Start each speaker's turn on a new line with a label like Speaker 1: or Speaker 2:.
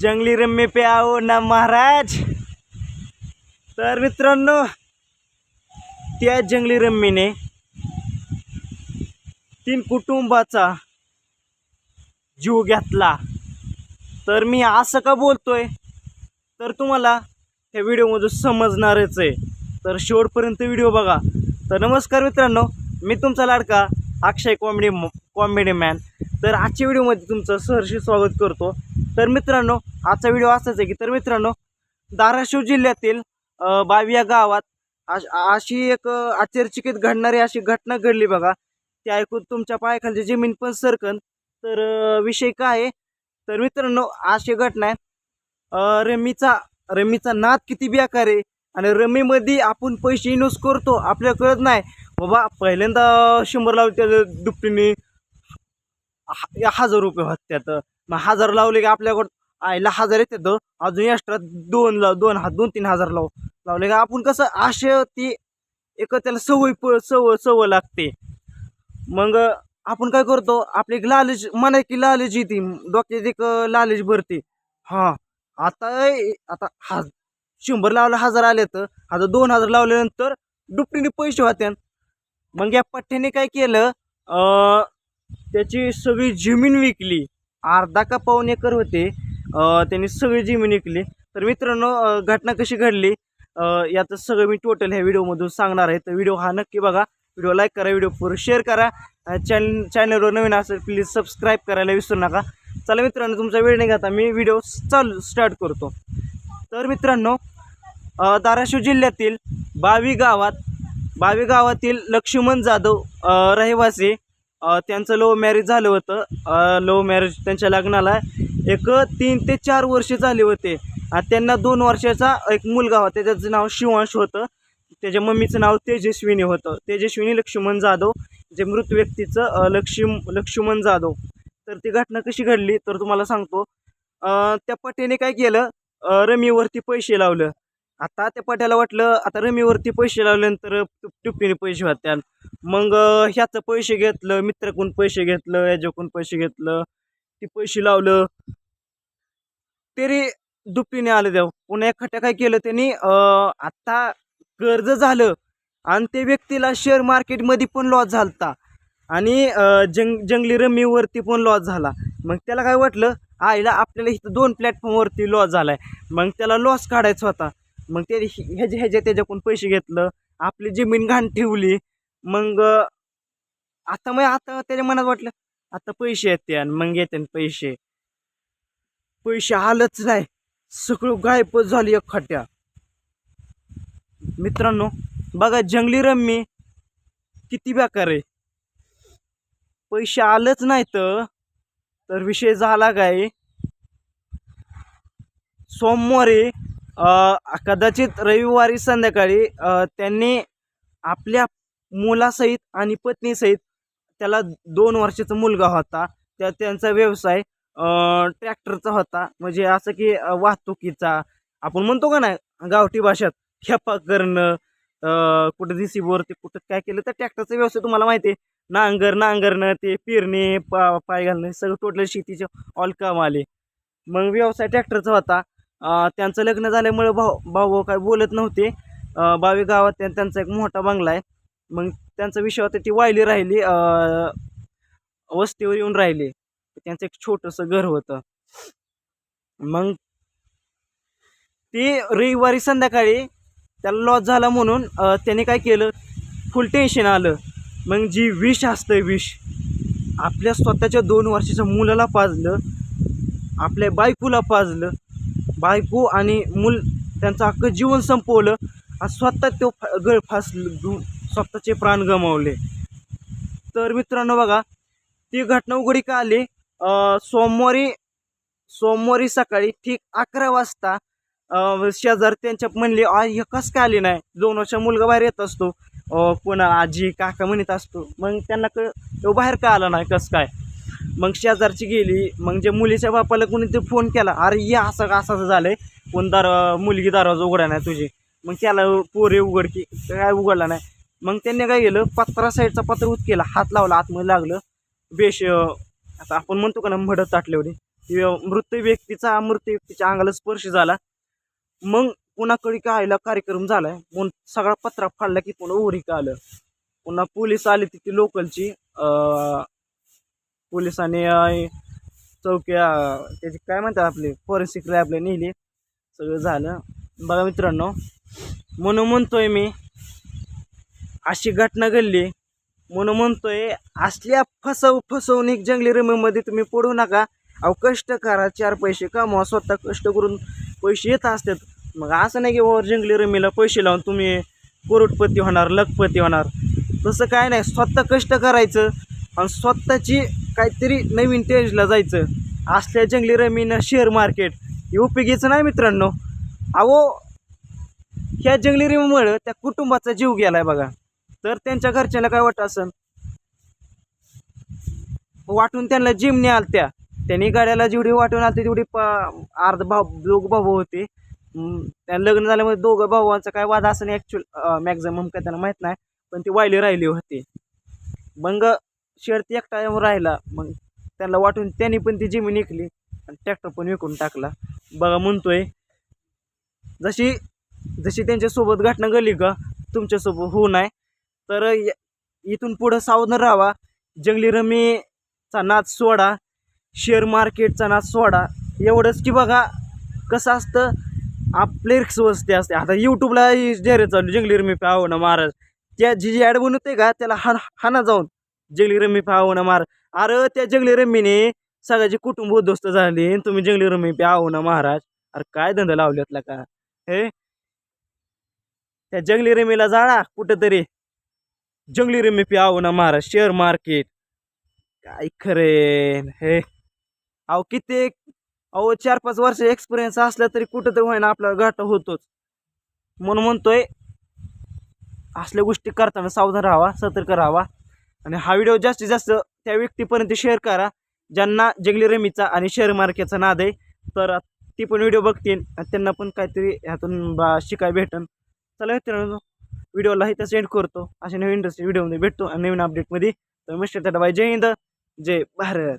Speaker 1: जंगली रम्मी पे आओ ना महाराज. तर मित्रांनो त्या जंगली रम्मीने तीन कुटुंबाचा जीव घेतला. तर मी असं का बोलतोय? तर तुम्हाला ह्या व्हिडिओमधून समजणारच आहे. तर शेवटपर्यंत व्हिडिओ बघा. तर नमस्कार मित्रांनो मी तुमचा लाडका अक्षय कॉमेडी कॉमेडी मॅन. तर आजच्या व्हिडिओमध्ये तुमचं सहर्ष स्वागत करतो. तर मित्रांनो आजचा व्हिडिओ असाच आहे की तर मित्रांनो धाराशिव जिल्ह्यातील बाविया बावी या गावात अशी एक आश्चर्यचकित घडणारी अशी घटना घडली बघा. ते ऐकून तुमच्या पायाखालची जमीन पण सरकन. तर विषय काय आहे? तर मित्रांनो अशी घटना आहे. रमीचा रमीचा नाद किती बेकार आहे आणि रमीमध्ये आपण पैसे इन्व्हेस्ट करतो आपल्याला कळत नाही. बाबा पहिल्यांदा शंभर लावले त्या दुपटीने हजार रुपये होत त्यात मग हजार लावले की आपल्याकडं आईला हजार येतात अजून एक्स्ट्रा दोन लाव दोन हा दोन तीन हजार लाव. लावले का आपण कसं असे ती एक त्याला सवय प सवय सवय लागते. मग आपण काय करतो आपली एक लालच म्हणा की लालच येते डोक्यात एक लालच भरते. हां आता आता हा शंभर लावला हजार आले तर आता दोन हजार लावल्यानंतर दुपटीने पैसे होत्यान मग या पठ्ठ्याने काय केलं त्याची सगळी जमीन विकली. अर्धा का पाऊन एकर होते. त्यांनी सगळी जमीन विकली. तर मित्रांनो घटना कशी घडली? याचं सगळं मी टोटल ह्या व्हिडिओमधून सांगणार आहे. तर व्हिडिओ हा नक्की बघा. व्हिडिओ लाईक करा व्हिडिओ पूर्ण शेअर करा. चॅन चॅनलवर नवीन असेल प्लीज सबस्क्राईब करायला विसरू नका. चला मित्रांनो तुमचा वेळ नाही घेता. मी व्हिडिओ चालू स्टार्ट करतो. तर मित्रांनो धाराशिव जिल्ह्यातील बावी गावात बावी गावातील लक्ष्मण जाधव रहिवासी त्यांचं लव मॅरेज झालं होतं. लव मॅरेज त्यांच्या लग्नाला एक तीन ते चार वर्षे झाले होते. आणि त्यांना दोन वर्षाचा एक मुलगा होता. त्याचं नाव शिवांश होतं. त्याच्या मम्मीचं नाव तेजस्विनी होतं. तेजस्विनी लक्ष्मण जाधव. जे मृत व्यक्तीचं लक्ष्म लक्ष्मण जाधव. तर ती घटना कशी घडली? तर तुम्हाला सांगतो. त्या पटेने काय केलं? रमीवरती पैसे लावलं. आता त्या पट्याला वाटलं आता रमीवरती पैसे लावल्यानंतर टुप्पीने पैसे होत्या मग ह्याचं पैसे घेतलं मित्राकडून पैसे घेतलं याच्याकडून पैसे घेतलं ती पैसे लावलं. तरी दुप्पीने आलं देव. पुन्हा एखाद्या काय केलं त्यांनी आत्ता आता कर्ज झालं आणि त्या व्यक्तीला शेअर मार्केटमध्ये पण लॉस झालता. आणि जंग जंगली रमीवरती पण लॉस झाला. मग त्याला काय वाटलं आईला आपल्याला इथं दोन प्लॅटफॉर्मवरती लॉस झाला आहे मग त्याला लॉस काढायचा होता. मग ते ह्याच्या ह्याच्या त्याच्याकडून पैसे घेतलं आपली जमीन घाण ठेवली मग आता मग आता त्याच्या मनात वाटलं आता पैसे येते आणि मग येते पैसे. पैसे आलंच नाही. सगळं गायबच झाली एक मित्रांनो बघा जंगली रम्मी किती बेकार आहे. पैसे आलंच नाही तर तर विषय झाला काय? सोमवारी कदाचित रविवारी संध्याकाळी त्यांनी आपल्या मुलासहित आणि पत्नीसहित त्याला दोन वर्षाचा मुलगा होता. त्या त्यांचा व्यवसाय ट्रॅक्टरचा होता. म्हणजे असं की वाहतुकीचा. आपण म्हणतो का नाही गावठी भाषेत खेपा करणं कुठं डी कुठं काय केलं तर ट्रॅक्टरचा व्यवसाय तुम्हाला माहिती आहे. नांगर नांगरणं ते पेरणे पा पाय घालणं सगळं टोटल शेतीचे ऑल काम आले. मग व्यवसाय ट्रॅक्टरचा होता. त्यांचं लग्न झाल्यामुळे भाऊ भाऊ काय बोलत नव्हते. बावी गावात त्यांचा एक मोठा बंगला आहे. मग त्यांचा विषय होता ती वायली राहिली वस्तीवर येऊन राहिली. त्यांचं एक छोटंसं घर होतं. मग ती रविवारी संध्याकाळी त्याला लॉस झाला म्हणून त्याने काय केलं? फुल टेन्शन आलं. मग जी विष असतं विष आपल्या स्वतःच्या दोन वर्षाच्या मुलाला पाजलं आपल्या बायकोला पाजलं बायको आणि मूल त्यांचं अख्खं जीवन संपवलं. आणि स्वतः तो फा- गळ फास स्वतःचे प्राण गमावले. तर मित्रांनो बघा ती घटना उघडी का आली? सोमवारी सोमवारी सकाळी ठीक अकरा वाजता शेजार त्यांच्या म्हणले आ हे कसं काय आली नाही? दोन वर्ष मुलगा बाहेर येत असतो. कोणा आजी काका म्हणत असतो. मग त्यांना क तो बाहेर का आला नाही? कसं काय? मग शेजारची गेली मग जे मुलीच्या बापाला कोणी ते फोन केला अरे ये असं का असं आहे कोण दार मुलगी दरवाजा उघडा नाही तुझी. मग त्याला पोरे उघड की काय उघडला नाही? मग त्यांनी काय केलं पत्रा साईडचा पत्र उत केला हात लावला आतमध्ये लागलं. बेश आता आपण म्हणतो का ना मडत ताटल्यावरी ती मृत व्यक्तीचा मृत व्यक्तीच्या अंगाला स्पर्श झाला. मग कोणाकडे कायला कार्यक्रम झालाय? म्हणून सगळा पत्रा फाडला की पुन्हा उरिका आलं? पुन्हा पोलीस आले तिथे लोकलची पोलिसांनी चौक्या त्याची काय म्हणतात आपले फॉरेन्सिक लॅबला नेली. सगळं झालं. बघा मित्रांनो म्हणून म्हणतोय मी अशी घटना घडली. म्हणून म्हणतोय असल्या फसव फसवणूक जंगली रमीमध्ये तुम्ही पडू नका. अहो कष्ट करा चार पैसे कमवा स्वतः कष्ट करून पैसे येत असतात. मग असं नाही की बाबा जंगली रमीला पैसे लावून तुम्ही करोडपती होणार लखपती होणार. तसं काय नाही. स्वतः कष्ट करायचं आणि स्वतःची काहीतरी नवीन टेजला जायचं. असल्या जंगली रमीनं शेअर मार्केट हे उपयोगीचं नाही मित्रांनो. अहो ह्या जंगली रमीमुळं त्या कुटुंबाचा जीव गेलाय बघा. तर त्यांच्या घरच्याला काय वाटत असन? वाटून त्यांना जिमने आलत्या. त्यांनी गाड्याला जेवढी वाटून आलते तेवढी प अर्ध भाऊ दोघ भाऊ होते. त्यांना लग्न झाल्यामुळे दोघं भावांचा काय वाद असं नाही ॲक्च्युअल मॅक्झिमम काय त्यांना माहीत नाही. पण ती वायली राहिली होती. मग शेड एकटा येऊन राहिला मग त्यांना वाटून त्यांनी पण ती जमीन ऐकली आणि ट्रॅक्टर पण विकून टाकला. बघा म्हणतोय जशी जशी त्यांच्यासोबत घटना घडली का तुमच्यासोबत होऊ नये. तर य- इथून पुढं सावधान राहावा. जंगली रमीचा नाच सोडा. शेअर मार्केटचा नाच सोडा. एवढंच की बघा कसं असतं आपले रिक्स असते. आता यूट्यूबला ही जाहिरात चालू जंगली रमी पाहू ना महाराज. त्या जी जी ॲड बनवते का त्याला हा हाना जाऊन जंगली रम्मी पाहावं ना अरे त्या जंगली रमीने सगळ्याचे कुटुंब उद्ध्वस्त झाले तुम्ही जंगली रम्मी पाहावं ना महाराज. अरे काय धंदा लावल्यातला का? हे? त्या जंगली रमीला जाळा कुठंतरी. जंगली रमी प्यावं ना महाराज शेअर मार्केट. काय खरे हे? अहो किती अहो चार पाच वर्ष एक्सपिरियन्स असला तरी कुठं तरी होईना आपल्याला घाटा होतोच. म्हणून म्हणतोय असल्या गोष्टी करताना सावधान राहावा सतर्क राहावा. आणि हा व्हिडिओ जास्तीत जास्त त्या व्यक्तीपर्यंत शेअर करा. ज्यांना जंगली रमीचा आणि शेअर मार्केटचा नाद आहे तर ती पण व्हिडिओ बघतील आणि त्यांना पण काहीतरी ह्यातून बा शिकाय भेटन. चला मित्रांनो व्हिडिओला इथं सेंड करतो. अशा नवीन इंटरेस्टिंग व्हिडिओमध्ये भेटतो आणि नवीन अपडेटमध्ये तर मिस्टर टाटा बाय जय हिंद जय भारत.